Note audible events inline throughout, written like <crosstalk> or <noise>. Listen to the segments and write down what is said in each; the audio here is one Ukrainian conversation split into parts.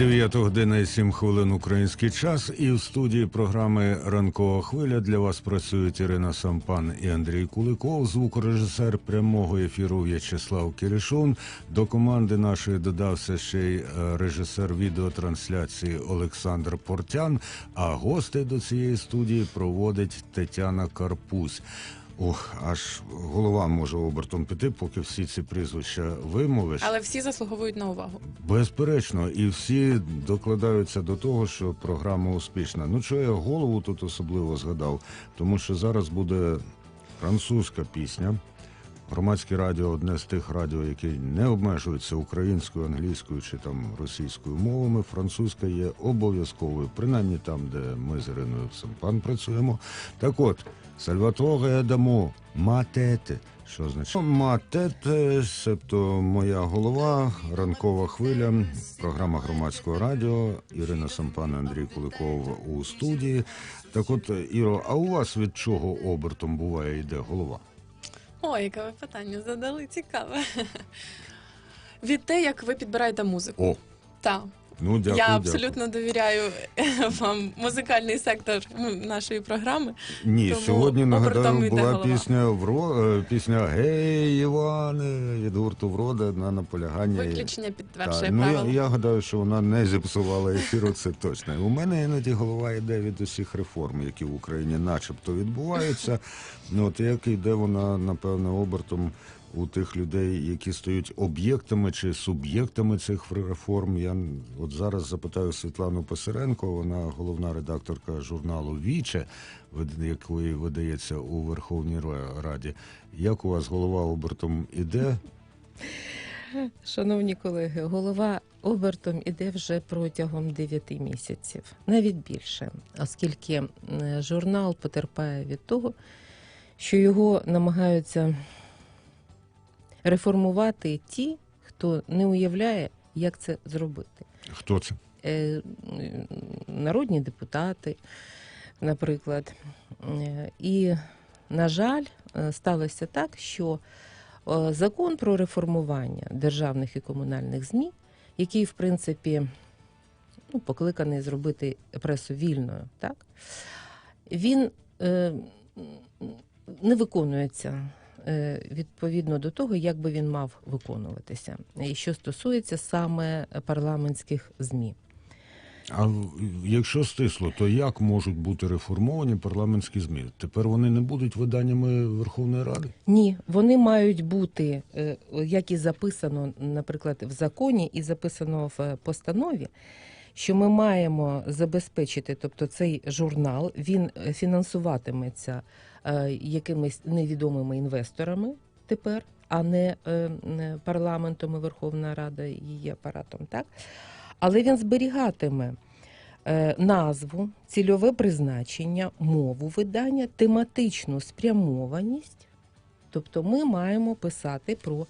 9 година і 7 хвилин український час. І в студії програми Ранкова хвиля для вас працюють Ірина Сампан і Андрій Куликов, звукорежисер прямого ефіру В'ячеслав Кірішун. До команди нашої додався ще й е, режисер відеотрансляції Олександр Портян. А гостей до цієї студії проводить Тетяна Карпусь. Ох, аж голова може обертом піти, поки всі ці прізвища вимовиш. Але всі заслуговують на увагу. Безперечно, і всі докладаються до того, що програма успішна. Ну що я голову тут особливо згадав, тому що зараз буде французька пісня. Громадське радіо одне з тих радіо, які не обмежуються українською, англійською чи там російською мовами. Французька є обов'язковою, принаймні там, де ми з Іриною Сампан працюємо. Так от, Сальваторе Адамо, матете. Що означає матете, себто моя голова, ранкова хвиля, програма громадського радіо. Ірина Сампан, Андрій Куликов у студії. Так от, Іро, а у вас від чого обертом буває йде голова? Ой, яке ви питання задали, цікаве. <laughs> Від те, як ви підбираєте музику. О, Так. Ну дякую. Я дякую. абсолютно довіряю вам музикальний сектор ну, нашої програми. Ні, Тому сьогодні нагадаю, була голова. пісня Вро... е, пісня Гей, Іване від гурту Врода на наполягання. Виключення підтверджує Так, ну, я, я гадаю, що вона не зіпсувала ефіру, це точно. У мене іноді голова йде від усіх реформ, які в Україні начебто відбуваються. Ну, от як йде вона, напевно, обертом у тих людей, які стають об'єктами чи суб'єктами цих реформ. Я от зараз запитаю Світлану Писаренко, вона головна редакторка журналу Віче, який видається у Верховній Раді. Як у вас голова обертом іде? Шановні колеги, голова обертом іде вже протягом 9 місяців, навіть більше, оскільки журнал потерпає від того, що його намагаються реформувати ті, хто не уявляє, як це зробити. Хто це? Е, Народні депутати, наприклад. Е, І, на жаль, е, сталося так, що закон про реформування державних і комунальних ЗМІ, який, в принципі, ну, покликаний зробити пресу вільною, так? він е, не виконується відповідно до того, як би він мав виконуватися. І що стосується саме парламентських ЗМІ. А якщо стисло, то як можуть бути реформовані парламентські ЗМІ? Тепер вони не будуть виданнями Верховної Ради? Ні, вони мають бути, е, як і записано, наприклад, в законі, і записано в постанові, що ми маємо забезпечити, тобто цей журнал він е, фінансуватиметься е, якимись невідомими інвесторами тепер, а не е, парламентом і Верховна Рада і її апаратом, так? Але він зберігатиме назву, цільове призначення, мову видання, тематичну спрямованість. Тобто ми маємо писати про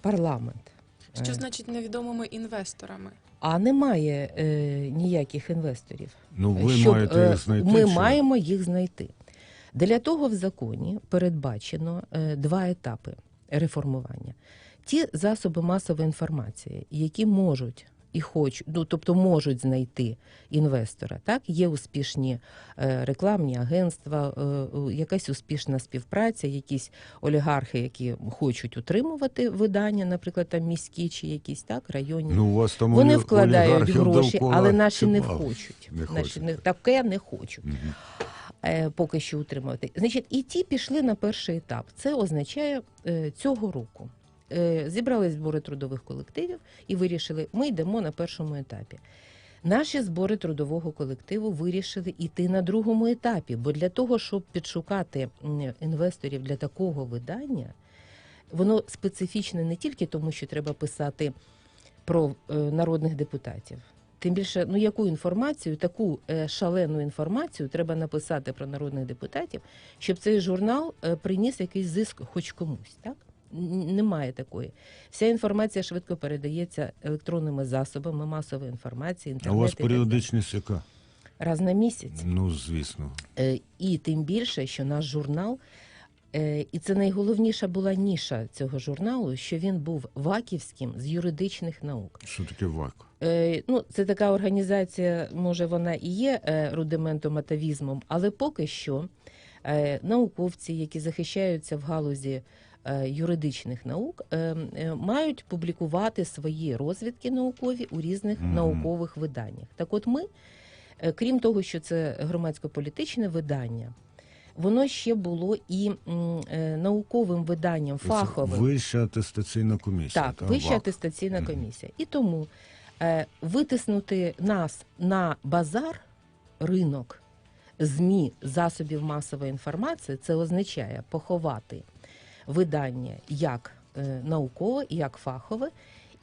парламент. Що значить невідомими інвесторами? А немає е, ніяких інвесторів. Ну ви Щоб, маєте е, їх знайти. Ми чи- маємо їх знайти. Для того в законі передбачено е, два етапи реформування. Ті засоби масової інформації, які можуть і хочуть, ну тобто можуть знайти інвестора. Так, є успішні е, рекламні агентства, е, е, якась успішна співпраця, якісь олігархи, які хочуть утримувати видання, наприклад, там міські чи якісь так районні. Ну, у вас там Вони вкладають гроші, але наші не хочуть. Не наші не таке не хочуть е, поки що утримувати. Значить, і ті пішли на перший етап. Це означає цього року. Е, зібрали збори трудових колективів і вирішили, ми йдемо на першому етапі. Наші збори трудового колективу вирішили йти на другому етапі, бо для того, щоб підшукати інвесторів для такого видання, воно специфічне не тільки тому, що треба писати про е, народних депутатів. Тим більше, ну яку інформацію, таку е, шалену інформацію треба написати про народних депутатів, щоб цей журнал приніс якийсь зиск хоч комусь, так? Немає такої. Вся інформація швидко передається електронними засобами масової інформації, А у вас періодичність яка? раз на місяць. Ну, звісно. Е, І тим більше, що наш журнал Е, І це найголовніша була ніша цього журналу, що він був ваківським з юридичних наук. Що таке ВАК? Е, Ну, це така організація, може, вона і є рудиментом атавізмом, але поки що науковці, які захищаються в галузі юридичних наук, е, е, мають публікувати свої розвідки наукові у різних Мгм. наукових виданнях. Так от ми, е, крім того, що це громадсько-політичне видання, воно ще було і е, науковим виданням, фаховим. Вища атестаційна комісія. Так, та, вища атестаційна Мгм. комісія. І тому е, витиснути нас на базар, ринок ЗМІ, засобів масової інформації, це означає поховати видання як е, наукове, як фахове,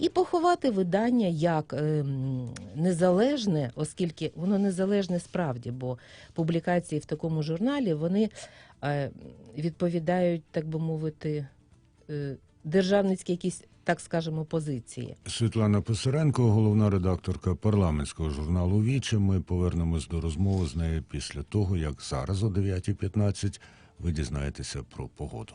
і поховати видання як е, незалежне, оскільки воно незалежне справді, бо публікації в такому журналі вони е, відповідають, так би мовити, е, державницькі якісь, так скажемо, позиції. Світлана Писаренко, головна редакторка парламентського журналу Віче. Ми повернемось до розмови з нею після того, як зараз о 9.15 ви дізнаєтеся про погоду.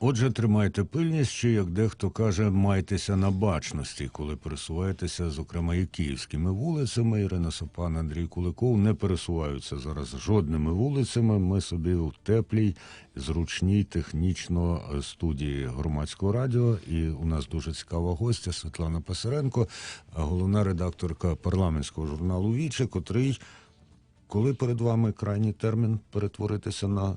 Отже, тримайте пильність, чи як дехто каже, майтеся на бачності, коли пересуваєтеся, зокрема, і київськими вулицями. Ірина Сапан, Андрій Куликов не пересуваються зараз жодними вулицями. Ми собі у теплій, зручній технічно е, студії громадського радіо. І у нас дуже цікава гостя Світлана Писаренко, а головна редакторка парламентського журналу Віче, котрий, коли перед вами крайній термін перетворитися на.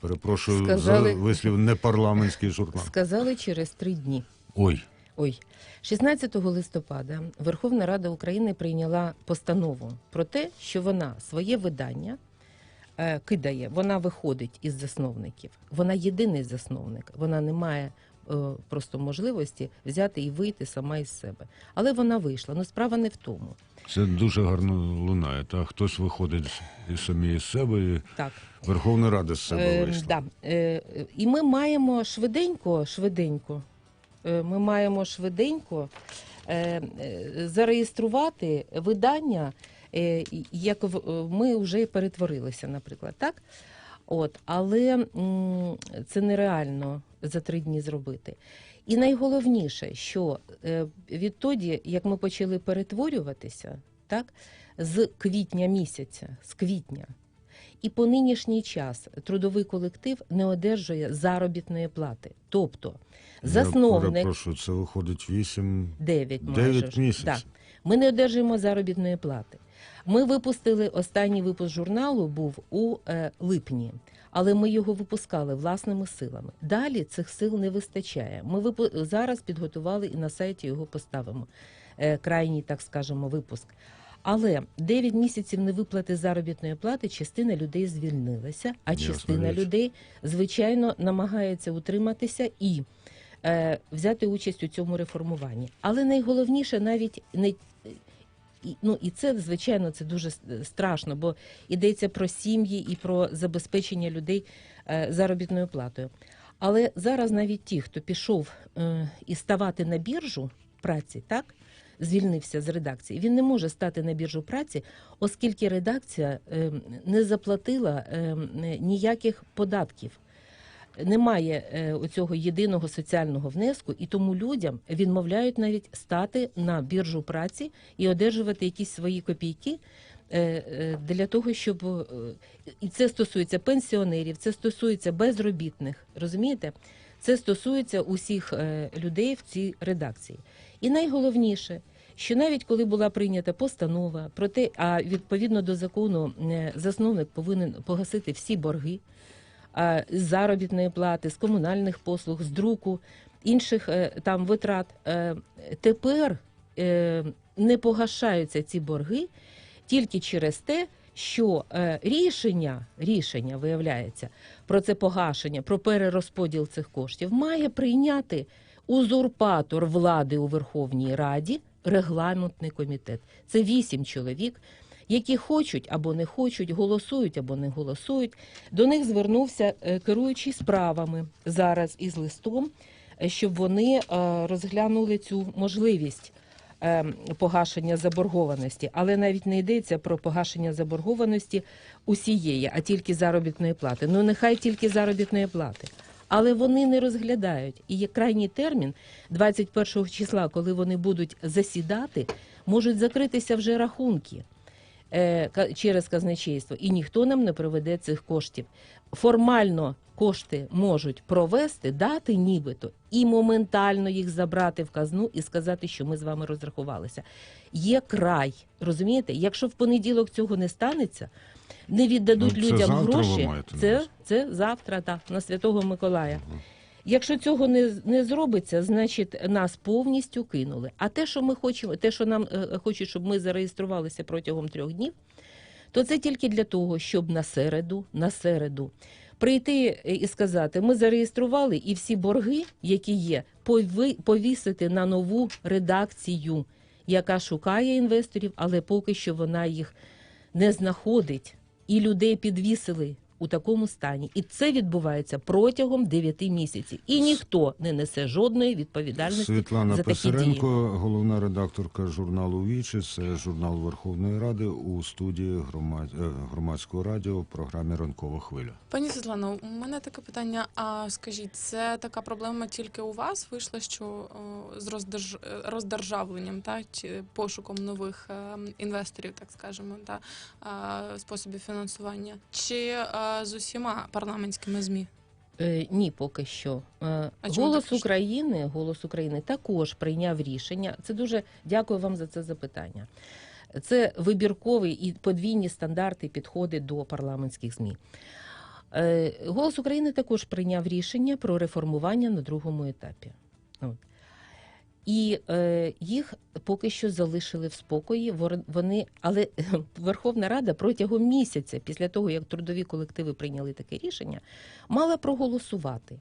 Перепрошую Сказали- за вислів непарламентський журнал. Сказали через три дні. Ой, Ой, 16 листопада Верховна Рада України прийняла постанову про те, що вона своє видання е, кидає, вона виходить із засновників. Вона єдиний засновник. Вона не має просто можливості взяти і вийти сама із себе. Але вона вийшла. Ну справа не в тому. це дуже гарно лунає. Та хтось виходить і самі із себе, і Так. Верховна Рада з себе Е, вийшла. да. е, і ми маємо швиденько, швиденько, е, ми маємо швиденько е, е, зареєструвати видання, е, як в- е, ми вже перетворилися, наприклад, так? От, але це нереально за три дні зробити. І найголовніше, що е, відтоді, як ми почали перетворюватися, так, з квітня місяця, з квітня, і по нинішній час трудовий колектив не одержує заробітної плати. Тобто Я засновник перепрошую, це виходить 8... 9 майже місяців. Да. Ми не одержуємо заробітної плати. Ми випустили останній випуск журналу був у е, липні, але ми його випускали власними силами. Далі цих сил не вистачає. Ми випу... зараз підготували і на сайті його поставимо. Е, крайній, так скажемо, випуск. Але 9 місяців невиплати заробітної плати частина людей звільнилася, а Ясна частина річ. людей, звичайно, намагається утриматися і е, взяти участь у цьому реформуванні. Але найголовніше навіть не ну і це звичайно це дуже страшно, бо йдеться про сім'ї і про забезпечення людей е, заробітною платою. Але зараз навіть ті, хто пішов е, і ставати на біржу праці, так звільнився з редакції, він не може стати на біржу праці, оскільки редакція е, не заплатила е, ніяких податків немає е, оцього єдиного соціального внеску, і тому людям відмовляють навіть стати на біржу праці і одержувати якісь свої копійки. е, е, Для того, щоб і це стосується пенсіонерів, це стосується безробітних, розумієте? Це стосується усіх людей в цій редакції. І найголовніше, що навіть коли була прийнята постанова про те, а відповідно до закону засновник повинен погасити всі борги, з заробітної плати, з комунальних послуг, з друку, інших е, там витрат. Е, Тепер е, не погашаються ці борги тільки через те, що е, рішення, рішення виявляється про це погашення, про перерозподіл цих коштів має прийняти узурпатор влади у Верховній Раді, регламентний комітет. Це вісім чоловік, які хочуть або не хочуть, голосують або не голосують. До них звернувся е, керуючий справами зараз із листом, е, щоб вони е, розглянули цю можливість погашення заборгованості, але навіть не йдеться про погашення заборгованості усієї, а тільки заробітної плати. Ну нехай тільки заробітної плати. Але вони не розглядають. І є крайній термін 21 числа, коли вони будуть засідати, можуть закритися вже рахунки через казначейство, і ніхто нам не приведе цих коштів. Формально кошти можуть провести, дати нібито, і моментально їх забрати в казну і сказати, що ми з вами розрахувалися. Є край, розумієте? Якщо в понеділок цього не станеться, не віддадуть Ну, це людям гроші. Це, це завтра, так, на Святого Миколая. Якщо цього не, не зробиться, значить нас повністю кинули. А те, що ми хочемо, те, що нам е, хочуть, щоб ми зареєструвалися протягом трьох днів, то це тільки для того, щоб на середу, на середу прийти е, і сказати: ми зареєстрували і всі борги, які є, пови- повісити на нову редакцію, яка шукає інвесторів, але поки що вона їх не знаходить, і людей підвісили у такому стані. І це відбувається протягом 9 місяців. І ніхто не несе жодної відповідальності Світлана за такі дії. Головна редакторка журналу Вічі, це журнал Верховної Ради у студії громад- е, громадського радіо в програмі Ранкова хвиля. Пані Світлано, у мене таке питання. А скажіть, це така проблема тільки у вас вийшла, що о, з роздерж... роздержавленням та чи пошуком нових е, інвесторів, так скажемо, та е, способів фінансування, чи е, з усіма парламентськими змі? Е, ні, поки що. Е, А чому голос так пішло? України, голос України також прийняв рішення. Це дуже дякую вам за це запитання. Це вибіркові і подвійні стандарти підходи до парламентських змі. Е, Голос України також прийняв рішення про реформування на другому етапі. От. І е, їх поки що залишили в спокої. Вони, але <laughs> Верховна Рада протягом місяця, після того як трудові колективи прийняли таке рішення, мала проголосувати.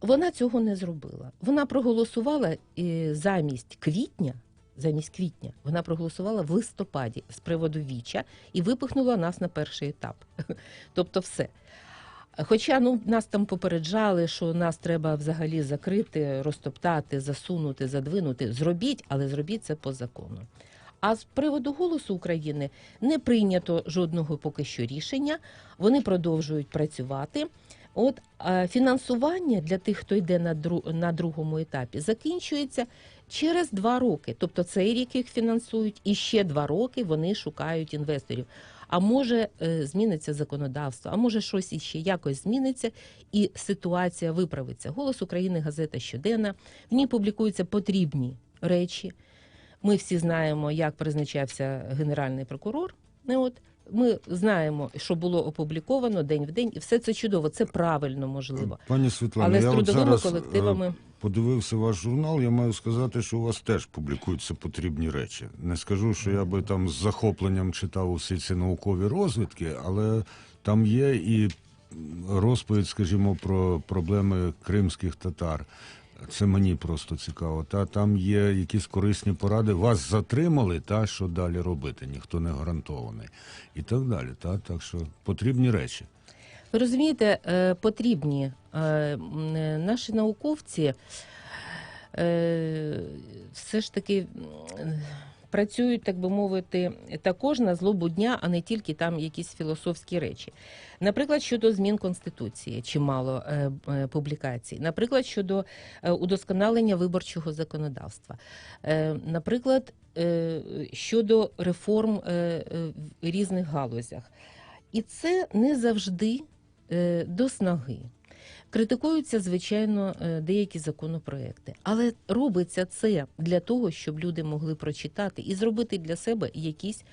Вона цього не зробила. Вона проголосувала е, замість квітня. Замість квітня вона проголосувала в листопаді з приводу віча і випихнула нас на перший етап. <laughs> Тобто, все. Хоча ну нас там попереджали, що нас треба взагалі закрити, розтоптати, засунути, задвинути. Зробіть, але зробіть це по закону. А з приводу голосу України не прийнято жодного поки що рішення. Вони продовжують працювати. От фінансування для тих, хто йде на на другому етапі, закінчується через два роки. Тобто цей рік їх фінансують, і ще два роки вони шукають інвесторів. А може е, зміниться законодавство, а може щось іще якось зміниться, і ситуація виправиться. Голос України, газета щоденна. В ній публікуються потрібні речі. Ми всі знаємо, як призначався генеральний прокурор. Не от ми знаємо, що було опубліковано день в день, і все це чудово, це правильно можливо. Пані Світлана, Але з я от зараз колективами- е, подивився ваш журнал. Я маю сказати, що у вас теж публікуються потрібні речі. Не скажу, що я би там з захопленням читав усі ці наукові розвідки, але там є і розповідь, скажімо, про проблеми кримських татар. Це мені просто цікаво. Та там є якісь корисні поради. Вас затримали, та що далі робити? Ніхто не гарантований, і так далі. Та так що потрібні речі. Ви розумієте, е, потрібні е, е, наші науковці все ж таки працюють, так би мовити, також на злобу дня, а не тільки там якісь філософські речі. Наприклад, щодо змін конституції, чимало е, е, публікацій. Наприклад, щодо е, удосконалення виборчого законодавства. Наприклад, щодо реформ в різних галузях. І це не завжди до снаги. Критикуються, звичайно, е, деякі законопроекти, але робиться це для того, щоб люди могли прочитати і зробити для себе якісь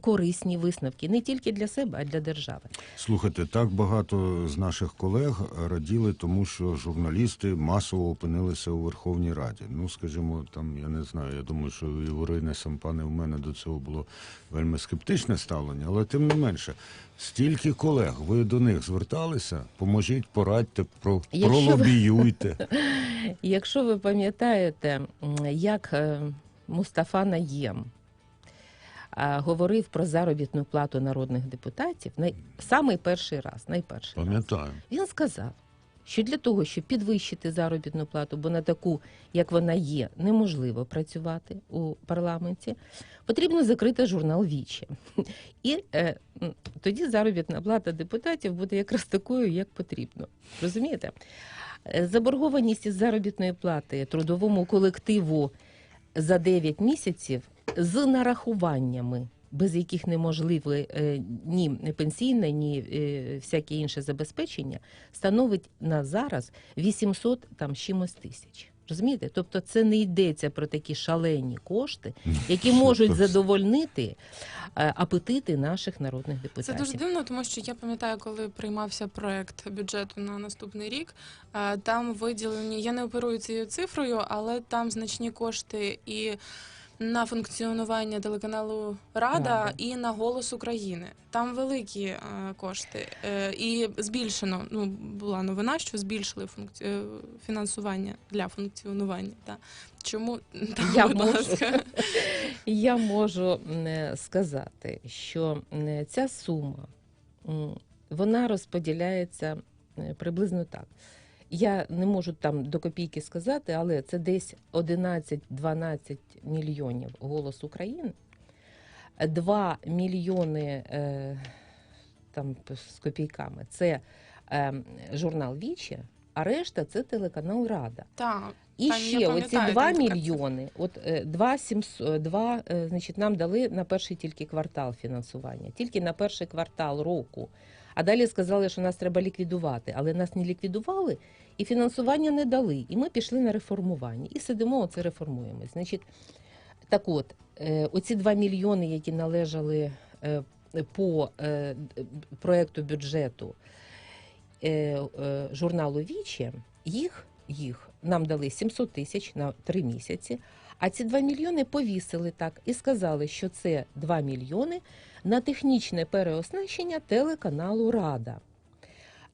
корисні висновки не тільки для себе, а й для держави. Слухайте, так багато з наших колег раділи тому, що журналісти масово опинилися у Верховній Раді. Ну, скажімо, там я не знаю. Я думаю, що і в Ірини Сампани в мене до цього було вельми скептичне ставлення, але тим не менше, стільки колег, ви до них зверталися, поможіть, порадьте, про пролобіюйте. <laughs> Якщо ви пам'ятаєте, як е, Мустафа Наєм говорив про заробітну плату народних депутатів, най... самий перший раз, найперший раз. Пам'ятаю. Він сказав, що для того, щоб підвищити заробітну плату, бо на таку, як вона є, неможливо працювати у парламенті, потрібно закрити журнал Вічі. І е, тоді заробітна плата депутатів буде якраз такою, як потрібно. Розумієте? Е, Заборгованість із заробітної плати трудовому колективу за 9 місяців з нарахуваннями, без яких неможливе е, ні пенсійне, ні е, всяке інше забезпечення, становить на зараз 800 там чимось тисяч. Розумієте? Тобто це не йдеться про такі шалені кошти, <laughs> які можуть задовольнити е, апетити наших народних депутатів. Це дуже дивно, тому що я пам'ятаю, коли приймався проект бюджету на наступний рік. е, Там виділені, я не оперую цією цифрою, але там значні кошти і на функціонування телеканалу Рада, Рада. і на голос України. Там великі е, кошти, Е, і збільшено. Ну була новина, що збільшили функці... е, фінансування для функціонування. Та чому <laughs> Та, Я будь можу. ласка. <laughs> Я можу е, сказати, що м, ця сума м, вона розподіляється е, приблизно так. Я не можу там до копійки сказати, але це десь 11-12 мільйонів голос України, 2 мільйони е, там з копійками це е, журнал Вічі, а решта це телеканал Рада. Так. І Там, я ще оці пам'ятаю, 2 мільйони, от е, 2, 700, 2, е, значить, нам дали на перший тільки квартал фінансування, тільки на перший квартал року. А далі сказали, що нас треба ліквідувати, але нас не ліквідували і фінансування не дали. І ми пішли на реформування. І сидимо, оце реформуємось. Значить, так от, е, оці 2 мільйони, які належали е, по е, проекту бюджету журналу Вічі, їх, їх нам дали 700 тисяч на 3 місяці. А ці 2 мільйони повісили так і сказали, що це 2 мільйони на технічне переоснащення телеканалу Рада.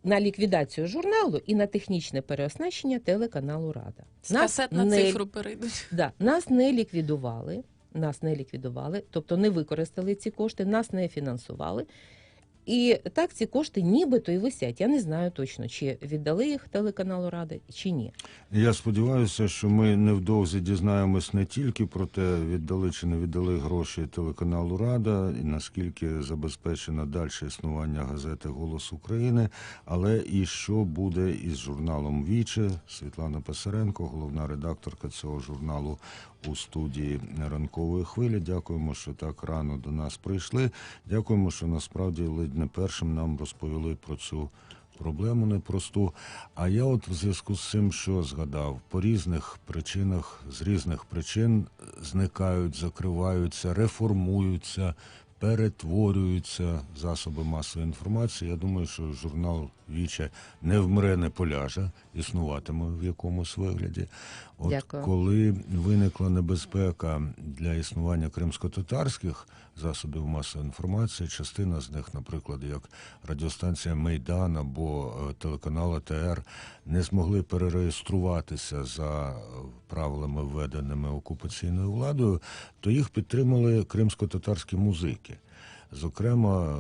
На ліквідацію журналу і на технічне переоснащення телеканалу Рада. З касет на не- цифру перейдуть. Да, нас не ліквідували, нас не ліквідували, тобто не використали ці кошти, нас не фінансували. І так ці кошти нібито і висять. Я не знаю точно, чи віддали їх телеканалу Рада, чи ні. Я сподіваюся, що ми невдовзі дізнаємось не тільки про те, віддали чи не віддали гроші телеканалу Рада, і наскільки забезпечено далі існування газети Голос України, але і що буде із журналом Віче. Світлана Писаренко, головна редакторка цього журналу у студії ранкової хвилі. Дякуємо, що так рано до нас прийшли. Дякуємо, що насправді ледь не першим нам розповіли про цю проблему непросту. А я от в зв'язку з цим, що згадав, по різних причинах, з різних причин зникають, закриваються, реформуються, перетворюються засоби масової інформації. Я думаю, що журнал Віче не вмре, не поляже, існуватиме в якомусь вигляді. От Дякую. коли виникла небезпека для існування кримсько-татарських засобів масової інформації, частина з них, наприклад, як радіостанція Майдан або е, телеканал АТР, не змогли перереєструватися за е, правилами, введеними окупаційною владою, то їх підтримали кримсько-татарські музики. Зокрема,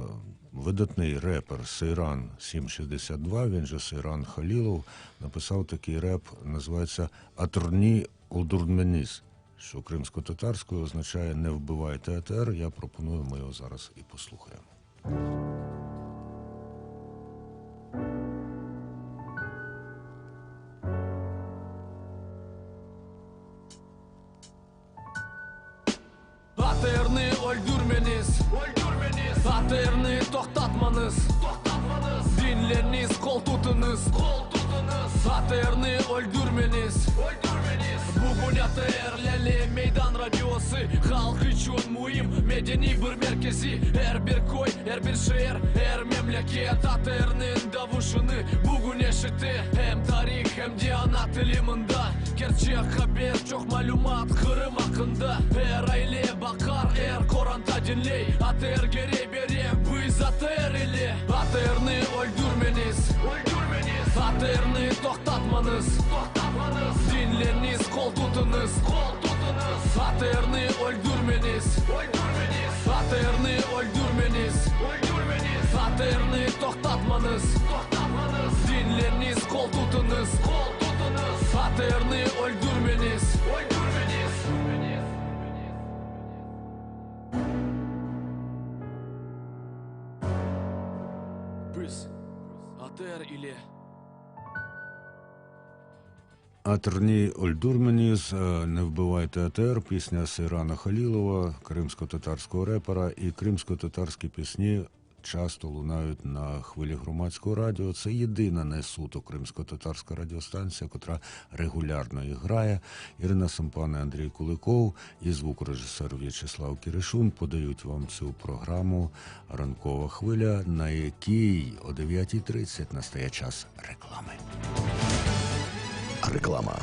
видатний репер Сейран 762, він же Сейран Халілов, написав такий реп, називається Атурні Олдурменіс, що кримсько-татарською означає не вбивайте АТР. Я пропоную, ми його зараз і послухаємо. мәдени бір меркези. Әрбір қой әрбір шер әр мемлекет атырның давушыны бүгін ешіті әм тарих әм де тілі мында керче хабер жоқ мәлімат қырым ақында әр айле бақар әр қоранта дінлей атыр керей бере бұйз атыр ереле атырны ерні өлдірмеңіз атырны тоқтатманыз ерні тоқтатмаңыз қол тұтыныз қол тұтыңыз ата Қатерні өлдірмеңіз Қатерні тоқтатмаңыз Динленіз қол тұтыңыз Қатерні өлдірмеңіз Біз Атер или Атерні Ольдурменіс, е, не вбивайте АТР, пісня Сейрана Халілова, кримсько-татарського репера і кримсько-татарські пісні часто лунають на хвилі громадського радіо. Це єдина не суто кримсько-татарська радіостанція, котра регулярно їх грає. Ірина Сампан і Андрій Куликов і звукорежисер В'ячеслав Кіришун подають вам цю програму Ранкова хвиля, на якій о 9.30 настає час реклами. Реклама.